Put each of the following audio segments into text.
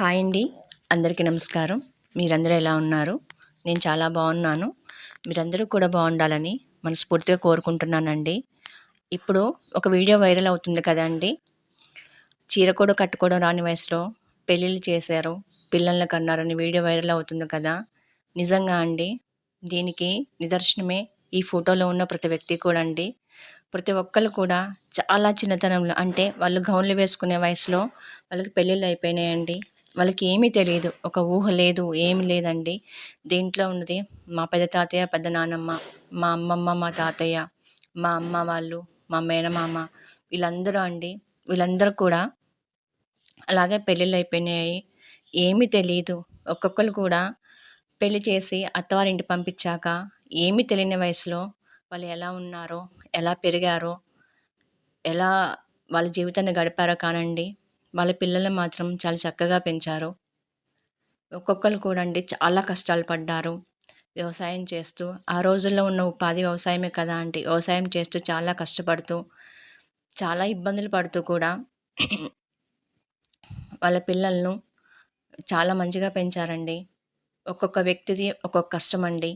Hi అండి. అందరికీ నమస్కారం. మీరందరూ ఎలా ఉన్నారు? నేను చాలా బాగున్నాను. మీరందరూ కూడా బాగుండాలని మనస్ఫూర్తిగా కోరుకుంటున్నానండి. ఇప్పుడు ఒక వీడియో వైరల్ అవుతుంది కదండి చీర కూడా కట్టుకోవడం రాని వయసులో పెళ్ళిళ్ళు చేశారు పిల్లల్ని కన్నారని వీడియో వైరల్ అవుతుంది కదా. నిజంగా అండి దీనికి నిదర్శనమే ఈ ఫోటోలో ఉన్న ప్రతి వ్యక్తి కూడా అండి. ప్రతి ఒక్కరు కూడా చాలా చిన్నతనంలో అంటే వాళ్ళు గౌన్లు వేసుకునే వయసులో వాళ్ళకి పెళ్ళిళ్ళు అయిపోయినాయండి. వాళ్ళకి ఏమీ తెలియదు ఒక ఊహ లేదు ఏమి లేదండి. దీంట్లో ఉన్నది మా పెద్ద తాతయ్య పెద్ద నానమ్మ మా అమ్మమ్మ మా తాతయ్య మా అమ్మ వాళ్ళు మా మేనమామ వీళ్ళందరూ అండి. వీళ్ళందరూ కూడా అలాగే పెళ్ళిళ్ళు అయిపోయినాయి. ఏమీ తెలియదు ఒక్కొక్కరు కూడా పెళ్ళి చేసి అత్తవారింటి పంపించాక ఏమీ తెలియని వయసులో వాళ్ళు ఎలా ఉన్నారో ఎలా పెరిగారో ఎలా వాళ్ళ జీవితాన్ని గడిపారో కానండి వాళ్ళ పిల్లలు మాత్రం చాలా చక్కగా పెంచారు. ఒక్కొక్కరు కూడా అండి చాలా కష్టాలు పడ్డారు. వ్యవసాయం చేస్తూ ఆ రోజుల్లో ఉన్న ఉపాధి వ్యవసాయమే కదా అండి వ్యవసాయం చేస్తూ చాలా కష్టపడుతూ చాలా ఇబ్బందులు పడుతూ కూడా వాళ్ళ పిల్లలను చాలా మంచిగా పెంచారండి. ఒక్కొక్క వ్యక్తిది ఒక్కొక్క కష్టం అండి.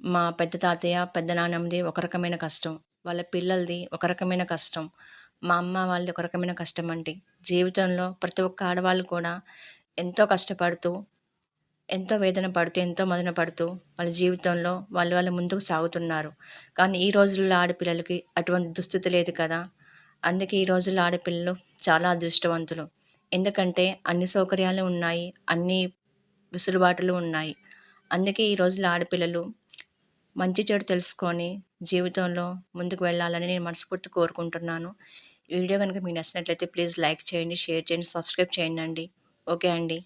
మా పెద్ద తాతయ్య పెద్ద నాన్నమ్మది ఒక రకమైన కష్టం. వాళ్ళ పిల్లలది ఒక రకమైన కష్టం. మా అమ్మ వాళ్ళది ఒక రకమైన కష్టం అండి జీవితంలో ప్రతి ఒక్క ఆడవాళ్ళు కూడా ఎంతో కష్టపడుతూ ఎంతో వేదన పడుతూ ఎంతో మదన పడుతూ వాళ్ళ జీవితంలో వాళ్ళు వాళ్ళు ముందుకు సాగుతున్నారు. కానీ ఈ రోజుల్లో ఆడపిల్లలకి అటువంటి దుస్థితి లేదు కదా. అందుకే ఈ రోజుల్లో ఆడపిల్లలు చాలా అదృష్టవంతులు. ఎందుకంటే అన్ని సౌకర్యాలు ఉన్నాయి అన్ని విసులుబాటులు ఉన్నాయి. అందుకే ఈ రోజుల్లో ఆడపిల్లలు మంచి చెడు తెలుసుకొని జీవితంలో ముందుకు వెళ్ళాలని నేను మనస్ఫూర్తి కోరుకుంటున్నాను. ఈ వీడియో కనుక మీకు నచ్చినట్లయితే ప్లీజ్ లైక్ చేయండి షేర్ చేయండి సబ్స్క్రైబ్ చేయండి ఓకే అండి.